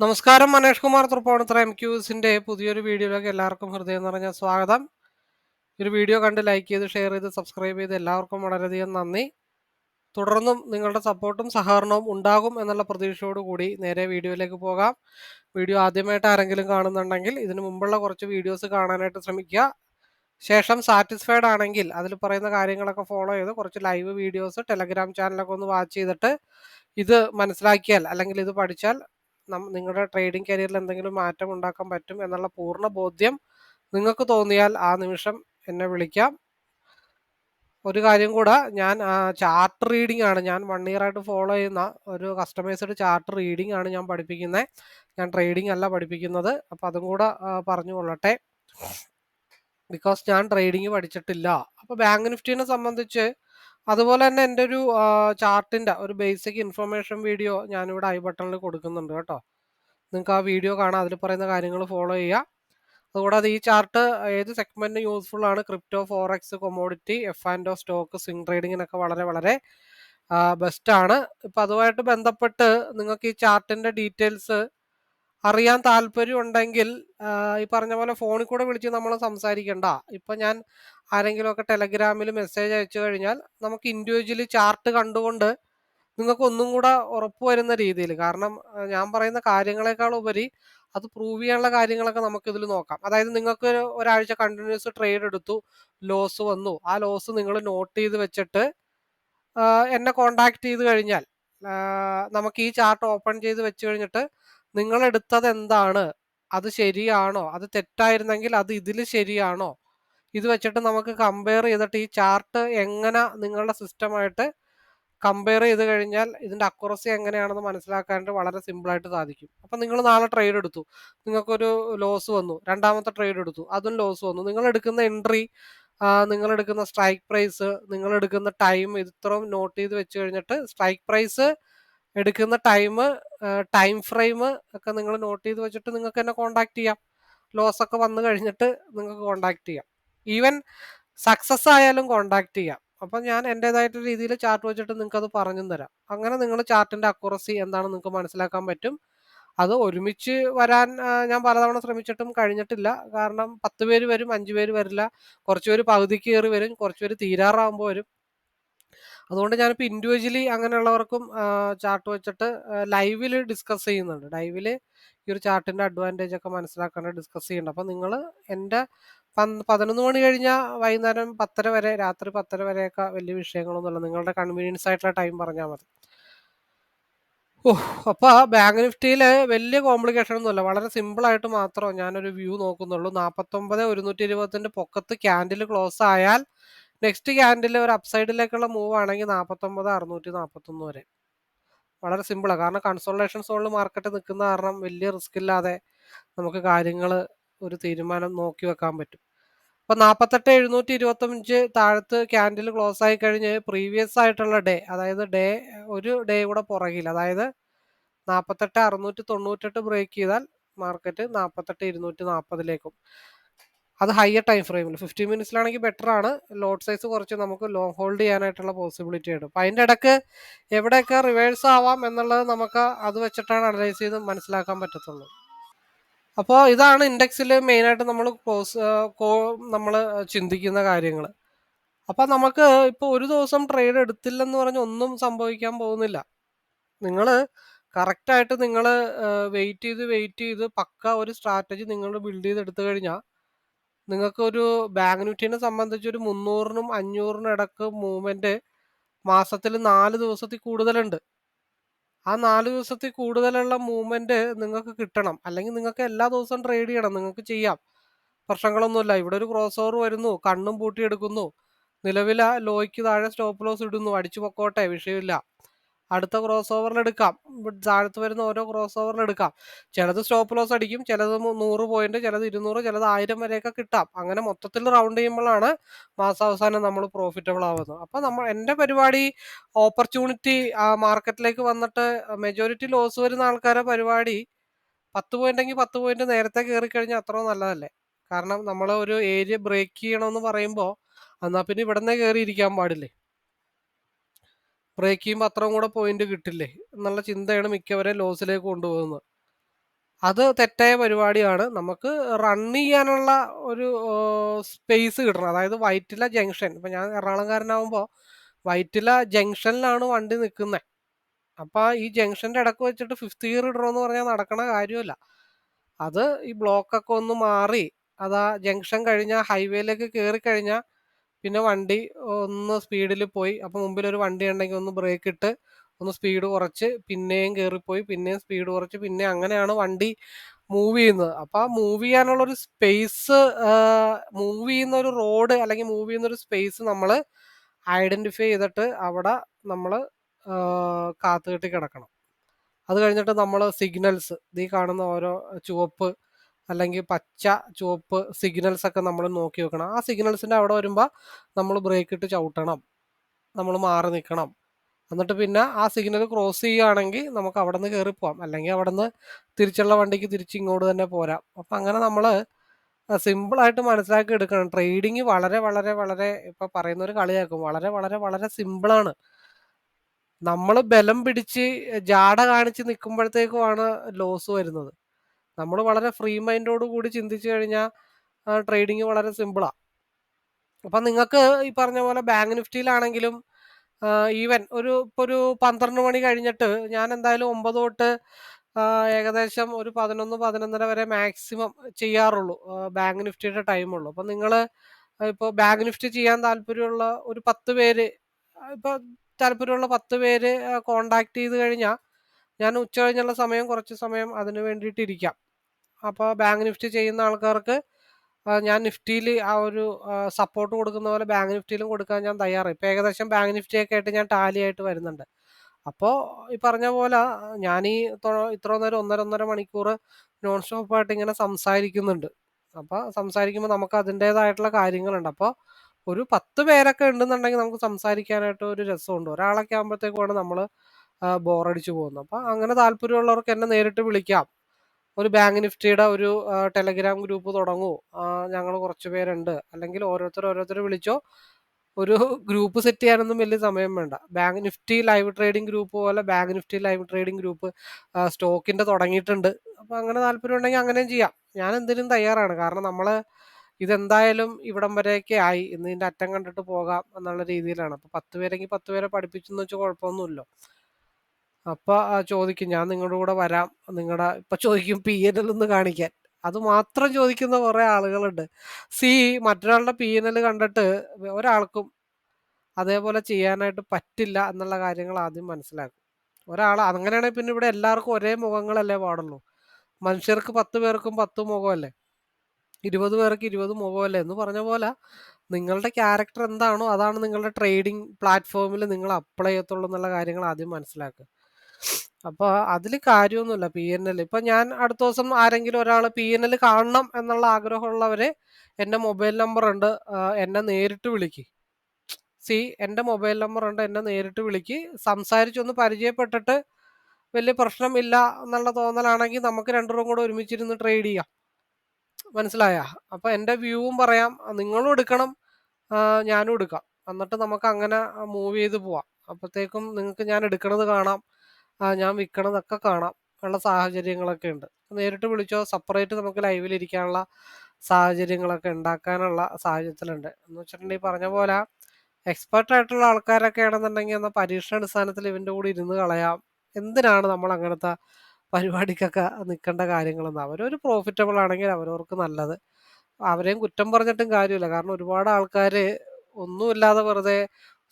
നമസ്കാരം മനേഷ് കുമാർ തൃപ്പൂണിത്ര എം ക്യൂസിന്റെ പുതിയൊരു വീഡിയോയിലേക്ക് എല്ലാവർക്കും ഹൃദയം നിറഞ്ഞ സ്വാഗതം. ഒരു വീഡിയോ കണ്ട് ലൈക്ക് ചെയ്ത് ഷെയർ ചെയ്ത് സബ്സ്ക്രൈബ് ചെയ്ത് എല്ലാവർക്കും വളരെയധികം നന്ദി. തുടർന്നും നിങ്ങളുടെ സപ്പോർട്ടും സഹകരണവും ഉണ്ടാകും എന്നുള്ള പ്രതീക്ഷയോടുകൂടി നേരെ വീഡിയോയിലേക്ക് പോകാം. വീഡിയോ ആദ്യമായിട്ട് ആരെങ്കിലും കാണുന്നുണ്ടെങ്കിൽ ഇതിനു മുമ്പുള്ള കുറച്ച് വീഡിയോസ് കാണാനായിട്ട് ശ്രമിക്കുക. ശേഷം സാറ്റിസ്ഫൈഡ് ആണെങ്കിൽ അതിൽ പറയുന്ന കാര്യങ്ങളൊക്കെ ഫോളോ ചെയ്ത് കുറച്ച് ലൈവ് വീഡിയോസ് ടെലഗ്രാം ചാനലൊക്കെ ഒന്ന് വാച്ച് ചെയ്തിട്ട് ഇത് മനസ്സിലാക്കിയാൽ അല്ലെങ്കിൽ ഇത് പഠിച്ചാൽ നിങ്ങളുടെ ട്രേഡിംഗ് കരിയറിൽ എന്തെങ്കിലും മാറ്റം ഉണ്ടാക്കാൻ പറ്റും എന്നുള്ള പൂർണ ബോധ്യം നിങ്ങൾക്ക് തോന്നിയാൽ ആ നിമിഷം എന്നെ വിളിക്കാം. ഒരു കാര്യം കൂടെ ഞാൻ ചാർട്ട് റീഡിംഗ് ആണ്. ഞാൻ വൺ ഇയർ ആയിട്ട് ഫോളോ ചെയ്യുന്ന ഒരു കസ്റ്റമൈസ്ഡ് ചാർട്ട് റീഡിംഗ് ആണ് ഞാൻ പഠിപ്പിക്കുന്നത് ഞാൻ ട്രേഡിംഗ് അല്ല പഠിപ്പിക്കുന്നത്. അപ്പം അതും കൂടെ പറഞ്ഞു കൊള്ളട്ടെ. ബിക്കോസ് ഞാൻ ട്രേഡിംഗ് പഠിച്ചിട്ടില്ല. അപ്പോൾ ബാങ്ക് നിഫ്റ്റിനെ സംബന്ധിച്ച് അതുപോലെ തന്നെ എന്റെ ഒരു ചാർട്ടിന്റെ ഒരു ബേസിക് ഇൻഫർമേഷൻ വീഡിയോ ഞാനിവിടെ ഐ ബട്ടണിൽ കൊടുക്കുന്നുണ്ട് കേട്ടോ. നിങ്ങൾക്ക് ആ വീഡിയോ കാണാം. അതിൽ പറയുന്ന കാര്യങ്ങൾ ഫോളോ ചെയ്യുക. അതുകൂടാതെ ഈ ചാർട്ട് ഏത് സെഗ്മെന്റിന് യൂസ്ഫുൾ ആണ്? Crypto forex commodity F and O stock swing ട്രേഡിങ്ങിനൊക്കെ വളരെ വളരെ ബെസ്റ്റ് ആണ് ഇപ്പം അതുമായിട്ട് ബന്ധപ്പെട്ട് നിങ്ങൾക്ക് ഈ ചാർട്ടിന്റെ ഡീറ്റെയിൽസ് അറിയാൻ താല്പര്യം ഉണ്ടെങ്കിൽ ഈ പറഞ്ഞ പോലെ ഫോണിൽ കൂടെ വിളിച്ച് നമ്മൾ സംസാരിക്കണ്ട. ഇപ്പം ഞാൻ ആരെങ്കിലുമൊക്കെ ടെലഗ്രാമിൽ മെസ്സേജ് അയച്ചു കഴിഞ്ഞാൽ നമുക്ക് ഇൻഡിവിജ്വലി ചാർട്ട് കണ്ടുകൊണ്ട് നിങ്ങൾക്ക് ഒന്നും കൂടെ ഉറപ്പ് വരുന്ന രീതിയിൽ കാരണം ഞാൻ പറയുന്ന കാര്യങ്ങളെക്കാൾ ഉപരി അത് പ്രൂവ് ചെയ്യാനുള്ള കാര്യങ്ങളൊക്കെ നമുക്ക് ഇതിൽ നോക്കാം. അതായത് നിങ്ങൾക്ക് ഒരു ഒരാഴ്ച കണ്ടിന്യൂസ് ട്രേഡ് എടുത്തു ലോസ് വന്നു. ആ ലോസ് നിങ്ങൾ നോട്ട് ചെയ്ത് വെച്ചിട്ട് എന്നെ കോണ്ടാക്ട് ചെയ്ത് കഴിഞ്ഞാൽ നമുക്ക് ഈ ചാർട്ട് ഓപ്പൺ ചെയ്ത് വെച്ച് കഴിഞ്ഞിട്ട് നിങ്ങൾ എടുത്തത് എന്താണ് അത് ശരിയാണോ? അത് തെറ്റായിരുന്നെങ്കിൽ അത് ഇതിൽ ശരിയാണോ? ഇത് വെച്ചിട്ട് നമുക്ക് കമ്പയർ ചെയ്തിട്ട് ഈ ചാർട്ട് എങ്ങനെ നിങ്ങളുടെ സിസ്റ്റമായിട്ട് കമ്പയർ ചെയ്ത് കഴിഞ്ഞാൽ ഇതിന്റെ അക്യുറസി എങ്ങനെയാണെന്ന് മനസ്സിലാക്കാനായിട്ട് വളരെ സിമ്പിളായിട്ട് സാധിക്കും. അപ്പം നിങ്ങൾ നാളെ ട്രേഡ് എടുത്തു. നിങ്ങൾക്കൊരു ലോസ് വന്നു. രണ്ടാമത്തെ ട്രേഡ് എടുത്തു. അതും ലോസ് വന്നു. നിങ്ങൾ എടുക്കുന്ന എൻട്രി നിങ്ങൾ എടുക്കുന്ന സ്ട്രൈക്ക് പ്രൈസ് നിങ്ങൾ എടുക്കുന്ന ടൈം ഇത്രയും നോട്ട് ചെയ്ത് വെച്ച് കഴിഞ്ഞിട്ട് സ്ട്രൈക്ക് പ്രൈസ് എടുക്കുന്ന ടൈം ടൈം ഫ്രെയിം ഒക്കെ നിങ്ങൾ നോട്ട് ചെയ്ത് വെച്ചിട്ട് നിങ്ങൾക്ക് എന്നെ കോണ്ടാക്ട് ചെയ്യാം. ലോസ് ഒക്കെ വന്നു കഴിഞ്ഞിട്ട് നിങ്ങൾക്ക് കോണ്ടാക്ട് ചെയ്യാം. ഈവൻ സക്സസ് ആയാലും കോണ്ടാക്ട് ചെയ്യാം. അപ്പം ഞാൻ എന്റെതായിട്ട് രീതിയിൽ ചാർട്ട് വെച്ചിട്ട് നിങ്ങൾക്ക് അത് പറഞ്ഞു തരാം. അങ്ങനെ നിങ്ങൾ ചാർട്ടിന്റെ അക്യുറസി എന്താണെന്ന് നിങ്ങൾക്ക് മനസ്സിലാക്കാൻ പറ്റും. അത് ഒരുമിച്ച് വരാൻ ഞാൻ പലതവണ ശ്രമിച്ചിട്ടും കഴിഞ്ഞിട്ടില്ല. കാരണം പത്ത് പേര് വരും അഞ്ച് പേര് വരില്ല. കുറച്ച് പേര് പകുതിക്ക് കയറി വരും കുറച്ച് പേര് തീരാറാകുമ്പോൾ വരും. അതുകൊണ്ട് ഞാനിപ്പോൾ ഇൻഡിവിജ്വലി അങ്ങനെയുള്ളവർക്കും ചാർട്ട് വെച്ചിട്ട് ലൈവിൽ ഡിസ്കസ് ചെയ്യുന്നുണ്ട്. ലൈവിൽ ഈ ഒരു ചാർട്ടിന്റെ അഡ്വാന്റേജ് ഒക്കെ മനസ്സിലാക്കാണ്ട് ഡിസ്കസ് ചെയ്യുന്നുണ്ട്. അപ്പോൾ നിങ്ങൾ എന്റെ പതിനൊന്ന് മണി കഴിഞ്ഞാൽ വൈകുന്നേരം പത്തര വരെ രാത്രി പത്തര വരെയൊക്കെ വലിയ വിഷയങ്ങളൊന്നുമില്ല. നിങ്ങളുടെ കൺവീനിയൻസ് ആയിട്ടുള്ള ടൈം പറഞ്ഞാൽ മതി. ഓ അപ്പോൾ ബാങ്ക് നിഫ്റ്റിയിൽ വലിയ കോംപ്ലിക്കേഷൻ ഒന്നുമില്ല. വളരെ സിമ്പിളായിട്ട് മാത്രം ഞാനൊരു വ്യൂ നോക്കുന്നുള്ളൂ. നാൽപ്പത്തൊമ്പത് ഒരുന്നൂറ്റി ഇരുപത്തിന്റെ പൊക്കത്ത് ക്യാൻഡിൽ ക്ലോസ് ആയാൽ നെക്സ്റ്റ് ക്യാൻഡിൽ ഒരു അപ്സൈഡിലേക്കുള്ള മൂവ് ആണെങ്കിൽ നാൽപ്പത്തൊമ്പത് അറുന്നൂറ്റി നാൽപ്പത്തൊന്ന് വരെ. വളരെ സിമ്പിളാണ് കാരണം കൺസോൾട്ടേഷൻ സോണിൽ മാർക്കറ്റ് നിൽക്കുന്ന കാരണം വലിയ റിസ്ക് ഇല്ലാതെ നമുക്ക് കാര്യങ്ങൾ ഒരു തീരുമാനം നോക്കി വെക്കാൻ പറ്റും. അപ്പോൾ നാൽപ്പത്തെട്ട് എഴുന്നൂറ്റി ഇരുപത്തഞ്ച് താഴത്ത് ക്യാൻഡിൽ ക്ലോസ് ആയി കഴിഞ്ഞ് പ്രീവിയസ് ആയിട്ടുള്ള ഡേ അതായത് ഡേ ഒരു ഡേ കൂടെ പുറകിൽ അതായത് നാൽപ്പത്തെട്ട് അറുന്നൂറ്റി തൊണ്ണൂറ്റെട്ട് ബ്രേക്ക് ചെയ്താൽ മാർക്കറ്റ് നാൽപ്പത്തെട്ട് ഇരുന്നൂറ്റി നാൽപ്പതിലേക്കും അത് ഹയർ ടൈം ഫ്രെയിമിൽ ഫിഫ്റ്റി മിനിറ്റ്സിലാണെങ്കിൽ ബെറ്റർ ആണ്. ലോഡ് സൈസ് കുറച്ച് നമുക്ക് ലോങ് ഹോൾഡ് ചെയ്യാനായിട്ടുള്ള പോസിബിലിറ്റി ഉണ്ട്. അപ്പം അതിന്റെ ഇടയ്ക്ക് എവിടെയൊക്കെ റിവേഴ്സ് ആവാം എന്നുള്ളത് നമുക്ക് അത് വെച്ചിട്ടാണ് അനലൈസ് ചെയ്ത് മനസ്സിലാക്കാൻ പറ്റത്തുള്ളൂ. അപ്പോൾ ഇതാണ് ഇൻഡെക്സിൽ മെയിനായിട്ട് നമ്മൾ ക്ലോസ് നമ്മൾ ചിന്തിക്കുന്ന കാര്യങ്ങൾ അപ്പം നമുക്ക് ഇപ്പോൾ ഒരു ദിവസം ട്രേഡ് എടുത്തില്ലെന്ന് പറഞ്ഞ് ഒന്നും സംഭവിക്കാൻ പോകുന്നില്ല. നിങ്ങൾ കറക്റ്റായിട്ട് നിങ്ങൾ വെയിറ്റ് ചെയ്ത് വെയിറ്റ് ചെയ്ത് പക്ക ഒരു സ്ട്രാറ്റജി നിങ്ങൾ ബിൽഡ് ചെയ്ത് എടുത്തു കഴിഞ്ഞാൽ നിങ്ങൾക്ക് ഒരു ബാങ്ക് നിഫ്റ്റിനെ സംബന്ധിച്ച് ഒരു മുന്നൂറിനും അഞ്ഞൂറിനും ഇടയ്ക്ക് മൂവ്മെന്റ് മാസത്തിൽ നാല് ദിവസത്തിൽ കൂടുതലുണ്ട്. ആ നാല് ദിവസത്തിൽ കൂടുതലുള്ള മൂവ്മെന്റ് നിങ്ങൾക്ക് കിട്ടണം. അല്ലെങ്കിൽ നിങ്ങൾക്ക് എല്ലാ ദിവസവും ട്രേഡ് ചെയ്യണം. നിങ്ങൾക്ക് ചെയ്യാം. പ്രശ്നങ്ങളൊന്നുമില്ല. ഇവിടെ ഒരു ക്രോസ് ഓവർ വരുന്നു. കണ്ണും പൂട്ടിയെടുക്കുന്നു. നിലവിലെ ലോയ്ക്ക് താഴെ സ്റ്റോപ്പ് ലോസ് ഇടുന്നു. അടിച്ചു പൊക്കോട്ടെ. വിഷയമില്ല. അടുത്ത ക്രോസ് ഓവറിൽ എടുക്കാം താഴത്ത് വരുന്ന ഓരോ ക്രോസ് ഓവറിൽ എടുക്കാം. ചിലത് സ്റ്റോപ്പ് ലോസ് അടിക്കും ചിലത് നൂറ് പോയിന്റ് ചിലത് ഇരുന്നൂറ് ചിലത് ആയിരം വരെയൊക്കെ കിട്ടാം. അങ്ങനെ മൊത്തത്തിൽ റൗണ്ട് ചെയ്യുമ്പോഴാണ് മാസാവസാനം നമ്മൾ പ്രോഫിറ്റബിൾ ആവുന്നത്. അപ്പം നമ്മൾ എന്റെ പരിപാടി ഓപ്പർച്യൂണിറ്റി ആ മാർക്കറ്റിലേക്ക് വന്നിട്ട് മെജോറിറ്റി ലോസ് വരുന്ന ആൾക്കാരെ പരിപാടി പത്ത് പോയിന്റ് എങ്കിൽ പത്ത് പോയിന്റ് നേരത്തെ കയറി കഴിഞ്ഞാൽ അത്ര നല്ലതല്ലേ? കാരണം നമ്മൾ ഒരു ഏരിയ ബ്രേക്ക് ചെയ്യണമെന്ന് പറയുമ്പോൾ എന്നാൽ പിന്നെ ഇവിടെ നിന്നേ കയറി ഇരിക്കാൻ പാടില്ലേ? ബ്രേക്ക് ചെയ്യുമ്പോൾ അത്രയും കൂടെ പോയിന്റ് കിട്ടില്ലേ? എന്നുള്ള ചിന്തയാണ് മിക്കവരെ ലോസിലേക്ക് കൊണ്ടുപോകുന്നത്. അത് തെറ്റായ പരിപാടിയാണ്. നമുക്ക് റൺ ചെയ്യാനുള്ള ഒരു സ്പേസ് കിട്ടണം. അതായത് വൈറ്റില ജംഗ്ഷൻ ഇപ്പം ഞാൻ എറണാകുളംകാരനാകുമ്പോൾ വൈറ്റില ജംഗ്ഷനിലാണ് വണ്ടി നിൽക്കുന്നത് അപ്പം ഈ ജംഗ്ഷന്റെ ഇടയ്ക്ക് വെച്ചിട്ട് ഫിഫ്ത്ത് ഗിയർ എന്ന് പറഞ്ഞാൽ നടക്കണ കാര്യമല്ല അത് ഈ ബ്ലോക്കൊക്കെ ഒന്ന് മാറി അതാ ജംഗ്ഷൻ കഴിഞ്ഞാൽ ഹൈവേയിലേക്ക് കയറി കഴിഞ്ഞാൽ പിന്നെ വണ്ടി ഒന്ന് സ്പീഡിൽ പോയി. അപ്പം മുമ്പിൽ ഒരു വണ്ടി ഉണ്ടെങ്കിൽ ഒന്ന് ബ്രേക്ക് ഇട്ട് ഒന്ന് സ്പീഡ് കുറച്ച് പിന്നെയും കയറിപ്പോയി പിന്നെയും സ്പീഡ് കുറച്ച് പിന്നെ അങ്ങനെയാണ് വണ്ടി മൂവ് ചെയ്യുന്നത്. അപ്പോൾ ആ മൂവ് ചെയ്യാനുള്ള ഒരു സ്പേസ് മൂവ് ചെയ്യുന്ന ഒരു റോഡ് അല്ലെങ്കിൽ മൂവ് ചെയ്യുന്ന ഒരു സ്പേസ് നമ്മൾ ഐഡന്റിഫൈ ചെയ്തിട്ട് അവിടെ നമ്മൾ കാത്തു കെട്ടി കിടക്കണം. അത് കഴിഞ്ഞിട്ട് നമ്മൾ സിഗ്നൽസ് ഈ കാണുന്ന ഓരോ ചുവപ്പ് അല്ലെങ്കിൽ പച്ച ചുവപ്പ് സിഗ്നൽസ് ഒക്കെ നമ്മൾ നോക്കി വെക്കണം. ആ സിഗ്നൽസിന്റെ അവിടെ വരുമ്പോൾ നമ്മൾ ബ്രേക്ക് ഇട്ട് ചവിട്ടണം. നമ്മൾ മാറി നിൽക്കണം. എന്നിട്ട് പിന്നെ ആ സിഗ്നൽ ക്രോസ് ചെയ്യുകയാണെങ്കിൽ നമുക്ക് അവിടെ നിന്ന് കയറി പോവാം. അല്ലെങ്കിൽ അവിടെ നിന്ന് തിരിച്ചുള്ള വണ്ടിക്ക് തിരിച്ച് ഇങ്ങോട്ട് തന്നെ പോരാം. അപ്പം അങ്ങനെ നമ്മൾ സിമ്പിളായിട്ട് മനസ്സിലാക്കി എടുക്കണം. ട്രേഡിങ് വളരെ വളരെ വളരെ ഇപ്പം ഒരു കളിയാക്കും. വളരെ വളരെ വളരെ സിമ്പിളാണ് നമ്മൾ ബലം പിടിച്ച് ജാട കാണിച്ച് നിൽക്കുമ്പോഴത്തേക്കുമാണ് ലോസ് വരുന്നത്. നമ്മൾ വളരെ ഫ്രീ മൈൻഡോട് കൂടി ചിന്തിച്ചു കഴിഞ്ഞാൽ ട്രേഡിങ് വളരെ സിമ്പിളാണ് അപ്പം നിങ്ങൾക്ക് ഈ പറഞ്ഞ പോലെ ബാങ്ക് നിഫ്റ്റിയിലാണെങ്കിലും ഈവൻ ഒരു ഇപ്പോൾ ഒരു പന്ത്രണ്ട് മണി കഴിഞ്ഞിട്ട് ഞാൻ എന്തായാലും ഒമ്പത് തൊട്ട് ഏകദേശം ഒരു പതിനൊന്ന് പതിനൊന്നര വരെ മാക്സിമം ചെയ്യാറുള്ളൂ. ബാങ്ക് നിഫ്റ്റിയുടെ ടൈമുള്ളൂ അപ്പം നിങ്ങൾ ഇപ്പോൾ ബാങ്ക് നിഫ്റ്റി ചെയ്യാൻ താല്പര്യമുള്ള ഒരു പത്ത് പേര് ഇപ്പോൾ താല്പര്യമുള്ള പത്ത് പേര് കോണ്ടാക്ട് ചെയ്ത് കഴിഞ്ഞാൽ ഞാൻ ഉച്ച കഴിഞ്ഞുള്ള സമയം കുറച്ച് സമയം അതിന് വേണ്ടിയിട്ട് ഇരിക്കാം. അപ്പോൾ ബാങ്ക് നിഫ്റ്റി ചെയ്യുന്ന ആൾക്കാർക്ക് ഞാൻ നിഫ്റ്റിയിൽ ആ ഒരു സപ്പോർട്ട് കൊടുക്കുന്ന പോലെ ബാങ്ക് നിഫ്റ്റിയിലും കൊടുക്കാൻ ഞാൻ തയ്യാറായി. ഇപ്പോൾ ഏകദേശം ബാങ്ക് നിഫ്റ്റിയൊക്കെ ആയിട്ട് ഞാൻ ടാലി ആയിട്ട് വരുന്നുണ്ട്. അപ്പോൾ ഈ പറഞ്ഞ പോലെ ഞാൻ ഈ ഇത്ര നേരം ഒന്നര ഒന്നര മണിക്കൂർ നോൺ സ്റ്റോപ്പായിട്ട് ഇങ്ങനെ സംസാരിക്കുന്നുണ്ട്. അപ്പോൾ സംസാരിക്കുമ്പോൾ നമുക്ക് അതിന്റേതായിട്ടുള്ള കാര്യങ്ങളുണ്ട്. അപ്പോൾ ഒരു പത്ത് പേരൊക്കെ ഉണ്ടെന്നുണ്ടെങ്കിൽ നമുക്ക് സംസാരിക്കാനായിട്ട് ഒരു രസമുണ്ട്. ഒരാളൊക്കെ ആകുമ്പോഴത്തേക്കുമാണ് നമ്മൾ ബോറടിച്ചു പോകുന്നത്. അപ്പോൾ അങ്ങനെ താല്പര്യമുള്ളവർക്ക് എന്നെ നേരിട്ട് വിളിക്കാം. ഒരു ബാങ്ക് നിഫ്റ്റിയുടെ ഒരു ടെലഗ്രാം ഗ്രൂപ്പ് തുടങ്ങൂ. ഞങ്ങൾ കുറച്ച് പേരുണ്ട്. അല്ലെങ്കിൽ ഓരോരുത്തർ ഓരോരുത്തർ വിളിച്ചോ. ഒരു ഗ്രൂപ്പ് സെറ്റ് ചെയ്യാനൊന്നും വലിയ സമയം വേണ്ട. Bank Nifty live trading group പോലെ bank Nifty live trading group സ്റ്റോക്കിന്റെ തുടങ്ങിയിട്ടുണ്ട്. അപ്പോൾ അങ്ങനെ താല്പര്യം ഉണ്ടെങ്കിൽ അങ്ങനെയും ചെയ്യാം. ഞാൻ എന്തിനും തയ്യാറാണ്. കാരണം നമ്മൾ ഇതെന്തായാലും ഇവിടം വരെയൊക്കെ ആയി. ഇന്ന് ഇതിന്റെ അറ്റം കണ്ടിട്ട് പോകാം എന്നുള്ള രീതിയിലാണ്. അപ്പോൾ പത്ത് പേരെങ്കിൽ പത്ത് പേരെ പഠിപ്പിച്ചെന്ന് വെച്ചാൽ കുഴപ്പമൊന്നുമില്ലോ. അപ്പൊ ചോദിക്കും ഞാൻ നിങ്ങളുടെ കൂടെ വരാം. നിങ്ങളുടെ ഇപ്പൊ ചോദിക്കും പി എൻ എൽ ഒന്ന് കാണിക്കാൻ. അത് മാത്രം ചോദിക്കുന്ന കുറെ ആളുകളുണ്ട്. സി മറ്റൊരാളുടെ പി എൻ എൽ കണ്ടിട്ട് ഒരാൾക്കും അതേപോലെ ചെയ്യാനായിട്ട് പറ്റില്ല എന്നുള്ള കാര്യങ്ങൾ ആദ്യം മനസ്സിലാക്കും. ഒരാൾ അങ്ങനെയാണെങ്കിൽ പിന്നെ ഇവിടെ എല്ലാവർക്കും ഒരേ മുഖങ്ങളല്ലേ പാടുള്ളൂ. മനുഷ്യർക്ക് പത്ത് പേർക്കും പത്ത് മുഖമല്ലേ? ഇരുപത് പേർക്ക് ഇരുപത് മുഖമല്ലേ? എന്ന് പറഞ്ഞ പോലെ നിങ്ങളുടെ ക്യാരക്ടർ എന്താണോ അതാണ് നിങ്ങളുടെ ട്രേഡിംഗ് പ്ലാറ്റ്ഫോമിൽ നിങ്ങൾ അപ്ലൈ ചെയ്യത്തുള്ളൂ എന്നുള്ള കാര്യങ്ങൾ ആദ്യം മനസ്സിലാക്കുക. അപ്പോൾ അതിൽ കാര്യമൊന്നുമില്ല. പി എൻ എൽ ഇപ്പൊ ഞാൻ അടുത്ത ദിവസം ആരെങ്കിലും ഒരാൾ പി എൻ എൽ കാണണം എന്നുള്ള ആഗ്രഹമുള്ളവരെ എന്റെ മൊബൈൽ നമ്പർ ഉണ്ട് എന്നെ നേരിട്ട് വിളിക്ക്. സി എന്റെ മൊബൈൽ നമ്പർ ഉണ്ട് എന്നെ നേരിട്ട് വിളിക്ക്. സംസാരിച്ചൊന്ന് പരിചയപ്പെട്ടിട്ട് വലിയ പ്രശ്നമില്ല എന്നുള്ള തോന്നലാണെങ്കിൽ നമുക്ക് രണ്ടുപേരും കൂടെ ഒരുമിച്ചിരുന്ന് ട്രേഡ് ചെയ്യാം. മനസ്സിലായ? അപ്പൊ എന്റെ വ്യൂവും പറയാം. നിങ്ങളും എടുക്കണം. ഞാനും എടുക്കാം. എന്നിട്ട് നമുക്ക് അങ്ങനെ മൂവ് ചെയ്ത് പോവാം. അപ്പോഴത്തേക്കും നിങ്ങൾക്ക് ഞാൻ എടുക്കണത് കാണാം. ഞാൻ വിൽക്കണമെന്നൊക്കെ കാണാം. ഉള്ള സാഹചര്യങ്ങളൊക്കെ ഉണ്ട്. നേരിട്ട് വിളിച്ചോ സെപ്പറേറ്റ് നമുക്ക് ലൈവിൽ ഇരിക്കാനുള്ള സാഹചര്യങ്ങളൊക്കെ ഉണ്ടാക്കാനുള്ള സാഹചര്യത്തിലുണ്ട്. എന്ന് വെച്ചിട്ടുണ്ടെങ്കിൽ പറഞ്ഞ പോലെ എക്സ്പെർട്ട് ആയിട്ടുള്ള ആൾക്കാരൊക്കെ ആണെന്നുണ്ടെങ്കിൽ എന്നാൽ പരീക്ഷണാടിസ്ഥാനത്തിൽ ഇവന്റെ കൂടെ ഇരുന്ന് കളയാം. എന്തിനാണ് നമ്മൾ അങ്ങനത്തെ പരിപാടിക്കൊക്കെ നിൽക്കേണ്ട കാര്യങ്ങളെന്ന്? അവരൊരു പ്രോഫിറ്റബിൾ ആണെങ്കിൽ അവരവർക്ക് നല്ലത്. അവരെയും കുറ്റം പറഞ്ഞിട്ടും കാര്യമില്ല. കാരണം ഒരുപാട് ആൾക്കാർ ഒന്നുമില്ലാതെ വെറുതെ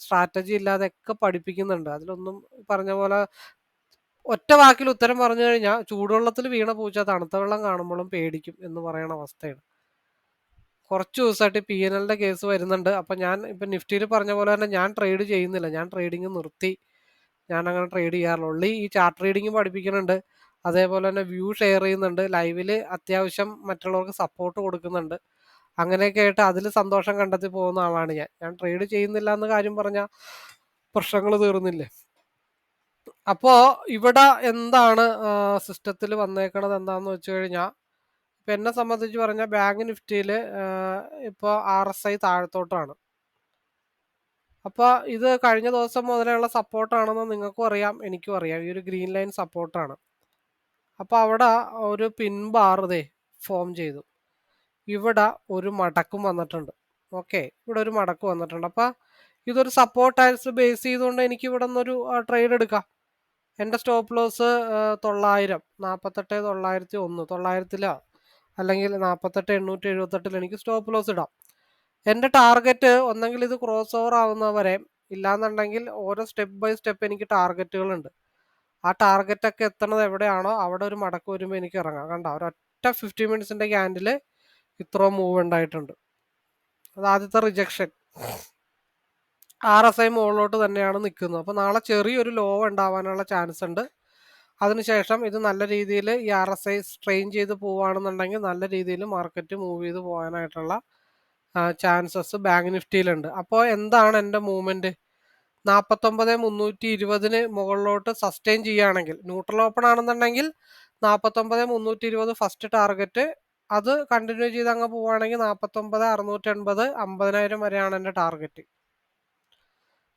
സ്ട്രാറ്റജി ഇല്ലാതെയൊക്കെ പഠിപ്പിക്കുന്നുണ്ട്. അതിലൊന്നും പറഞ്ഞ പോലെ ഒറ്റ വാക്കിൽ ഉത്തരം പറഞ്ഞു കഴിഞ്ഞാൽ ചൂടുവെള്ളത്തിൽ വീണ പൂച്ച തണുത്ത വെള്ളം കാണുമ്പോഴും പേടിക്കും എന്ന് പറയുന്ന അവസ്ഥയാണ്. കുറച്ച് ദിവസമായിട്ട് പി എൻ എല്ലിന്റെ കേസ് വരുന്നുണ്ട്. അപ്പം ഞാൻ ഇപ്പം നിഫ്റ്റിയിൽ പറഞ്ഞ പോലെ തന്നെ ഞാൻ ട്രേഡ് ചെയ്യുന്നില്ല. ഞാൻ ട്രേഡിങ് നിർത്തി. ഞാൻ അങ്ങനെ ട്രേഡ് ചെയ്യാറുള്ളൂ ഈ ചാർട്ട് ട്രേഡിങ് പഠിപ്പിക്കുന്നുണ്ട്. അതേപോലെ തന്നെ വ്യൂ ഷെയർ ചെയ്യുന്നുണ്ട്. ലൈവിൽ അത്യാവശ്യം മറ്റുള്ളവർക്ക് സപ്പോർട്ട് കൊടുക്കുന്നുണ്ട്. അങ്ങനെയൊക്കെ ആയിട്ട് അതിൽ സന്തോഷം കണ്ടെത്തി പോകുന്ന ആളാണ് ഞാൻ. ഞാൻ ട്രേഡ് ചെയ്യുന്നില്ല എന്ന് കാര്യം പറഞ്ഞാൽ പ്രശ്നങ്ങൾ തീർന്നില്ലേ? അപ്പോൾ ഇവിടെ എന്താണ് സിസ്റ്റത്തിൽ വന്നേക്കണത് എന്താണെന്ന് വെച്ച് കഴിഞ്ഞാൽ ഇപ്പം എന്നെ സംബന്ധിച്ച് പറഞ്ഞാൽ ബാങ്ക് നിഫ്റ്റിയിൽ ഇപ്പോൾ ആർ എസ് ഐ താഴത്തോട്ടാണ്. അപ്പോൾ ഇത് കഴിഞ്ഞ ദിവസം മുതലുള്ള സപ്പോർട്ടാണെന്ന് നിങ്ങൾക്കും അറിയാം എനിക്കും അറിയാം. ഈ ഒരു ഗ്രീൻ ലൈൻ സപ്പോർട്ടാണ്. അപ്പോൾ അവിടെ ഒരു പിൻ ബാർ ദേ ഫോം ചെയ്തു. ഇവിടെ ഒരു മടക്കും വന്നിട്ടുണ്ട്. ഓക്കെ ഇവിടെ ഒരു മടക്ക് വന്നിട്ടുണ്ട്. അപ്പോൾ ഇതൊരു സപ്പോർട്ട് ആയിട്ട് ബേസ് ചെയ്തുകൊണ്ട് എനിക്ക് ഇവിടെ നിന്നൊരു ട്രേഡ് എടുക്കാം. എന്റെ സ്റ്റോപ്പ് ലോസ് തൊള്ളായിരം നാൽപ്പത്തെട്ട് തൊള്ളായിരത്തി ഒന്ന് തൊള്ളായിരത്തിലോ. അല്ലെങ്കിൽ നാൽപ്പത്തെട്ട് എണ്ണൂറ്റി എഴുപത്തെട്ടിൽ എനിക്ക് സ്റ്റോപ്പ് ലോസ് ഇടാം. എന്റെ ടാർഗറ്റ് ഒന്നെങ്കിൽ ഇത് ക്രോസ് ഓവർ ആവുന്നവരെ ഇല്ലാന്നുണ്ടെങ്കിൽ ഓരോ സ്റ്റെപ്പ് ബൈ സ്റ്റെപ്പ് എനിക്ക് ടാർഗറ്റുകളുണ്ട്. ആ ടാർഗറ്റൊക്കെ എത്തണത് എവിടെയാണോ അവിടെ ഒരു മടക്ക് വരുമ്പോൾ എനിക്ക് ഇറങ്ങാം. കണ്ട? ഒരൊറ്റ ഫിഫ്റ്റി മിനിറ്റ്സിന്റെ ക്യാൻഡിൽ ഇത്രയും മൂവ് ഉണ്ടായിട്ടുണ്ട്. അത് ആദ്യത്തെ റിജക്ഷൻ ആർ എസ് ഐ മുകളിലോട്ട് തന്നെയാണ് നിൽക്കുന്നത്. അപ്പോൾ നാളെ ചെറിയൊരു ലോ ഉണ്ടാവാനുള്ള ചാൻസ് ഉണ്ട്. അതിനുശേഷം ഇത് നല്ല രീതിയിൽ ഈ ആർ എസ് ഐ സ്ട്രെയിൻ ചെയ്ത് പോവുകയാണെന്നുണ്ടെങ്കിൽ നല്ല രീതിയിൽ മാർക്കറ്റ് മൂവ് ചെയ്ത് പോകാനായിട്ടുള്ള ചാൻസസ് ബാങ്ക് നിഫ്റ്റിയിലുണ്ട് അപ്പോൾ എന്താണ് എന്റെ മൂവ്മെന്റ് നാൽപ്പത്തൊമ്പത് മുന്നൂറ്റി ഇരുപതിന് മുകളിലോട്ട് സസ്റ്റെയിൻ ചെയ്യുകയാണെങ്കിൽ ന്യൂട്രൽ ഓപ്പൺ ആണെന്നുണ്ടെങ്കിൽ നാൽപ്പത്തൊമ്പത് മുന്നൂറ്റി ഇരുപത് ഫസ്റ്റ് ടാർഗറ്റ് അത് കണ്ടിന്യൂ ചെയ്ത് അങ്ങ് പോവുകയാണെങ്കിൽ നാൽപ്പത്തൊമ്പത് അറുന്നൂറ്റി എൺപത് അമ്പതിനായിരം വരെയാണ് എന്റെ ടാർഗറ്റ്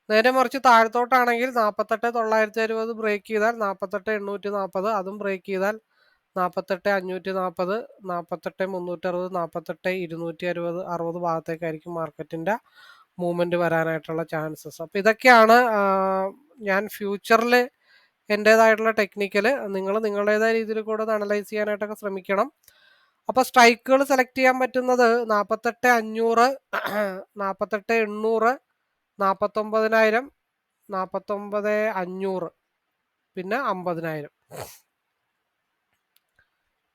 നേരെ മറിച്ച് താഴത്തോട്ടാണെങ്കിൽ നാൽപ്പത്തെട്ട് തൊള്ളായിരത്തി അറുപത് ബ്രേക്ക് ചെയ്താൽ നാൽപ്പത്തെട്ട് എണ്ണൂറ്റി നാൽപ്പത് അതും ബ്രേക്ക് ചെയ്താൽ നാൽപ്പത്തെട്ട് അഞ്ഞൂറ്റി നാൽപ്പത് നാൽപ്പത്തെട്ട് മുന്നൂറ്ററുപത് നാൽപ്പത്തെട്ട് ഇരുന്നൂറ്റി അറുപത് അറുപത് ഭാഗത്തേക്കായിരിക്കും മാർക്കറ്റിന്റെ മൂവ്മെന്റ് വരാനായിട്ടുള്ള ചാൻസസ് അപ്പോൾ ഇതൊക്കെയാണ് ഞാൻ ഫ്യൂച്ചറിൽ എന്റേതായിട്ടുള്ള ടെക്നിക്കൽ നിങ്ങൾ നിങ്ങളുടേതായ രീതിയിൽ കൂടെ ഒന്ന് അനലൈസ് ചെയ്യാനായിട്ടൊക്കെ ശ്രമിക്കണം. അപ്പോൾ സ്ട്രൈക്കുകൾ സെലക്ട് ചെയ്യാൻ പറ്റുന്നത് നാൽപ്പത്തെട്ട് അഞ്ഞൂറ് നാൽപ്പത്തെട്ട് എണ്ണൂറ് നാൽപ്പത്തൊമ്പതിനായിരം നാൽപ്പത്തൊമ്പത് അഞ്ഞൂറ് പിന്നെ അമ്പതിനായിരം.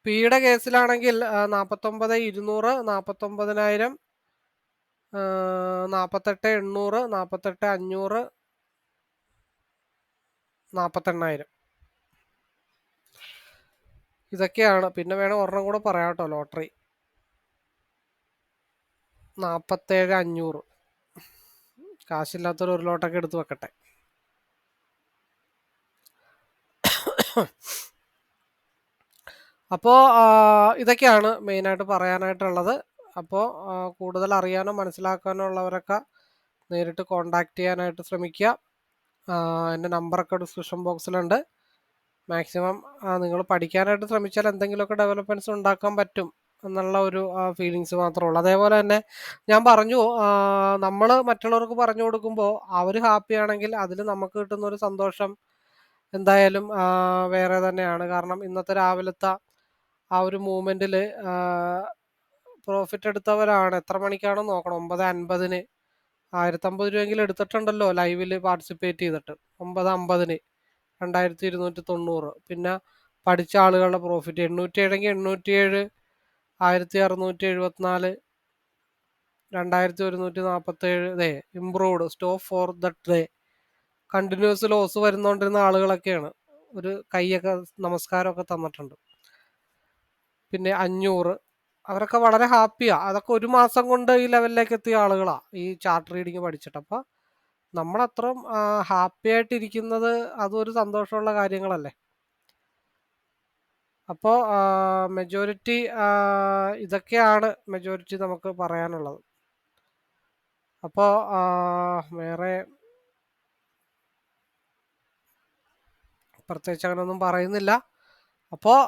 പിയുടെ കേസിലാണെങ്കിൽ നാൽപ്പത്തൊമ്പത് ഇരുന്നൂറ് നാൽപ്പത്തൊമ്പതിനായിരം നാൽപ്പത്തെട്ട് എണ്ണൂറ് നാൽപ്പത്തെട്ട് അഞ്ഞൂറ് നാൽപ്പത്തെണ്ണായിരം ഇതൊക്കെയാണ്. പിന്നെ വേണം ഒരെണ്ണം കൂടെ പറയാം കേട്ടോ ലോട്ടറി. നാൽപ്പത്തേഴ് അഞ്ഞൂറ്. കാശില്ലാത്തൊരു ഒരു ലോട്ടൊക്കെ എടുത്ത് വെക്കട്ടെ. അപ്പോൾ ഇതൊക്കെയാണ് മെയിനായിട്ട് പറയാനായിട്ടുള്ളത്. അപ്പോൾ കൂടുതൽ അറിയാനോ മനസ്സിലാക്കാനോ ഉള്ളവരൊക്കെ നേരിട്ട് കോണ്ടാക്ട് ചെയ്യാനായിട്ട് ശ്രമിക്കുക. എന്റെ നമ്പറൊക്കെ ഡിസ്ക്രിപ്ഷൻ ബോക്സിലുണ്ട്. മാക്സിമം നിങ്ങൾ പഠിക്കാനായിട്ട് ശ്രമിച്ചാൽ എന്തെങ്കിലുമൊക്കെ ഡെവലപ്മെന്റ്സ് ഉണ്ടാക്കാൻ പറ്റും. എന്നുള്ള ഒരു ഫീലിങ്സ് മാത്രമേ ഉള്ളൂ അതേപോലെ തന്നെ ഞാൻ പറഞ്ഞു നമ്മൾ മറ്റുള്ളവർക്ക് പറഞ്ഞു കൊടുക്കുമ്പോൾ അവർ ഹാപ്പി ആണെങ്കിൽ അതിൽ നമുക്ക് കിട്ടുന്ന ഒരു സന്തോഷം എന്തായാലും വേറെ തന്നെയാണ്. കാരണം ഇന്നത്തെ രാവിലത്തെ ആ ഒരു മൂമെന്റിൽ പ്രോഫിറ്റ് എടുത്തവരാണ്. എത്ര മണിക്കാണോ നോക്കണം? ഒമ്പത് അൻപതിന്. ആയിരത്തമ്പത് രൂപയെങ്കിലും എടുത്തിട്ടുണ്ടല്ലോ ലൈവിൽ പാർട്ടിസിപ്പേറ്റ് ചെയ്തിട്ട്. ഒമ്പത് അമ്പതിന് രണ്ടായിരത്തി ഇരുന്നൂറ്റി തൊണ്ണൂറ്. പിന്നെ പഠിച്ച ആളുകളുടെ പ്രോഫിറ്റ് എണ്ണൂറ്റി ഏഴെങ്കിൽ എണ്ണൂറ്റി ഏഴ് ആയിരത്തി അറുന്നൂറ്റി എഴുപത്തിനാല് രണ്ടായിരത്തി ഒരുന്നൂറ്റി നാൽപ്പത്തേഴ് ദേ improved stop for the day continuous loss വരുന്നോണ്ടിരുന്ന ആളുകളൊക്കെയാണ്. ഒരു കൈയൊക്കെ നമസ്കാരമൊക്കെ തന്നിട്ടുണ്ട്. പിന്നെ അഞ്ഞൂറ്. അവരൊക്കെ വളരെ ഹാപ്പിയാണ് അതൊക്കെ ഒരു മാസം കൊണ്ട് ഈ ലെവലിലേക്ക് എത്തിയ ആളുകളാണ് ഈ ചാർട്ട് റീഡിങ് പഠിച്ചിട്ട്. അപ്പോൾ നമ്മളത്രയും ഹാപ്പി ആയിട്ടിരിക്കുന്നത് അതൊരു സന്തോഷമുള്ള കാര്യങ്ങളല്ലേ? അപ്പോൾ മെജോറിറ്റി ഇതൊക്കെയാണ് മെജോറിറ്റി നമുക്ക് പറയാനുള്ളത്. അപ്പോൾ വേറെ പ്രത്യേകിച്ച് അങ്ങനെയൊന്നും പറയുന്നില്ല. അപ്പോൾ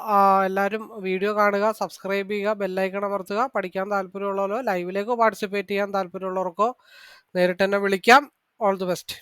എല്ലാവരും വീഡിയോ കാണുക സബ്സ്ക്രൈബ് ചെയ്യുക ബെല്ലൈക്കൺ അമർത്തുക. പഠിക്കാൻ താല്പര്യമുള്ളവരോ ലൈവിലേക്കോ പാർട്ടിസിപ്പേറ്റ് ചെയ്യാൻ താല്പര്യമുള്ളവർക്കോ നേരിട്ട് തന്നെ വിളിക്കാം. All the best